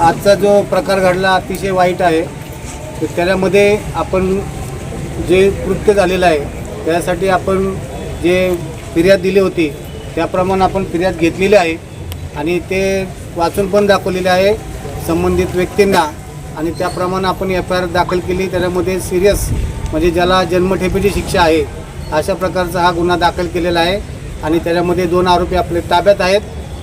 आजचा जो प्रकार घडला अतिशय वाईट आहे. तर त्याच्यामध्ये आपण जे कृत्य झालेलं आहे त्यासाठी आपण जे फिर्याद दिली होती त्याप्रमाणे आपण फिर्याद घेतलेली आहे आणि ते वाचून पण दाखवलेले आहे संबंधित व्यक्तींना. आणि त्याप्रमाणे आपण एफ आय आर दाखल केली त्याच्यामध्ये सिरियस म्हणजे ज्याला जन्मठेपेची शिक्षा आहे अशा प्रकारचा हा गुन्हा दाखल केलेला आहे. आणि त्याच्यामध्ये दोन आरोपी आपले ताब्यात आहेत.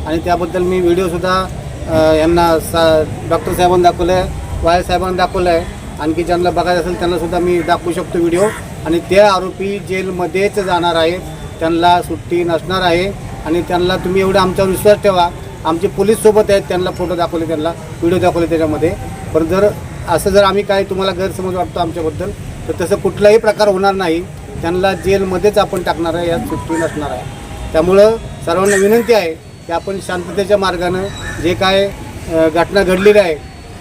आणि त्याबद्दल मी व्हिडिओसुद्धा यांना सा डॉक्टर साहेबांना दाखवलं आहे वाय साहेबांना दाखवलं आहे आणखी ज्यांना बघायचं असेल त्यांनासुद्धा मी दाखवू शकतो व्हिडिओ आणि ते आरोपी जेलमध्येच जाणार आहे. त्यांना सुट्टी नसणार आहे. आणि त्यांना तुम्ही एवढा आमच्यावर विश्वास ठेवा. आमचे पोलीस सोबत आहेत त्यांना फोटो दाखवले त्यांना व्हिडिओ दाखवले त्याच्यामध्ये. पण जर असं जर आम्ही काय तुम्हाला गैरसमज वाटतो आमच्याबद्दल तर तसं कुठलाही प्रकार होणार नाही. त्यांना जेलमध्येच आपण टाकणार आहे यात सुट्टी नसणार आहे. त्यामुळं सर्वांना विनंती आहे की आपण शांततेच्या मार्गानं जे काय घटना घडलेली आहे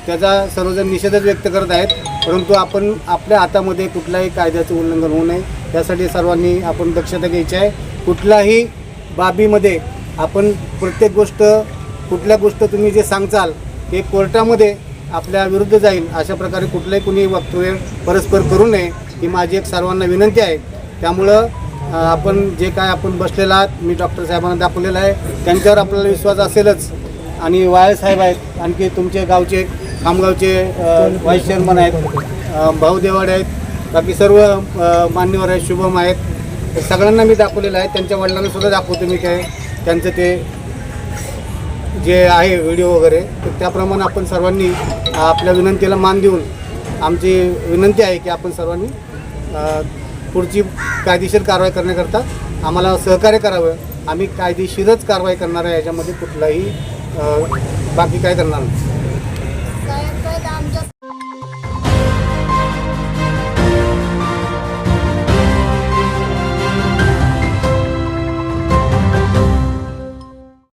त्याचा सर्वजण निषेधच व्यक्त करत आहेत. परंतु आपण आपल्या हातामध्ये कुठल्याही कायद्याचं उल्लंघन होऊ नये. त्यासाठी सर्वांनी आपण दक्षता घ्यायची आहे. कुठल्याही बाबीमध्ये आपण प्रत्येक गोष्ट कुठल्या गोष्ट तुम्ही जे सांगचाल ते कोर्टामध्ये आपल्या विरुद्ध जाईल अशा प्रकारे कुठलंही कुणी वक्तव्य परस्पर करू नये ही माझी एक सर्वांना विनंती आहे. त्यामुळं आपण जे काय आपण बसलेला आहात मी डॉक्टर साहेबांना दाखवलेलं आहे. त्यांच्यावर आपल्याला विश्वास असेलच. आणि वाय साहेब आहेत आणखी तुमचे गावचे खामगावचे व्हाईस चेअरमन आहेत भाऊ देवाडे आहेत. बाकी सर्व मान्यवर आहेत शुभम आहेत. सगळ्यांना मी दाखवलेलं आहे. त्यांच्या वडिलांना सुद्धा दाखवतो मी काय त्यांचं ते जे आहे व्हिडिओ वगैरे. तर त्याप्रमाणे आपण सर्वांनी आपल्या विनंतीला मान देऊन आमची विनंती आहे की आपण सर्वांनी पुढची कायदेशीर कारवाई करण्याकरता आम्हाला सहकार्य करावं. आम्ही कायदेशीरच कारवाई करणार आहे याच्यामध्ये कुठलाही बाकी काय करणार नाही.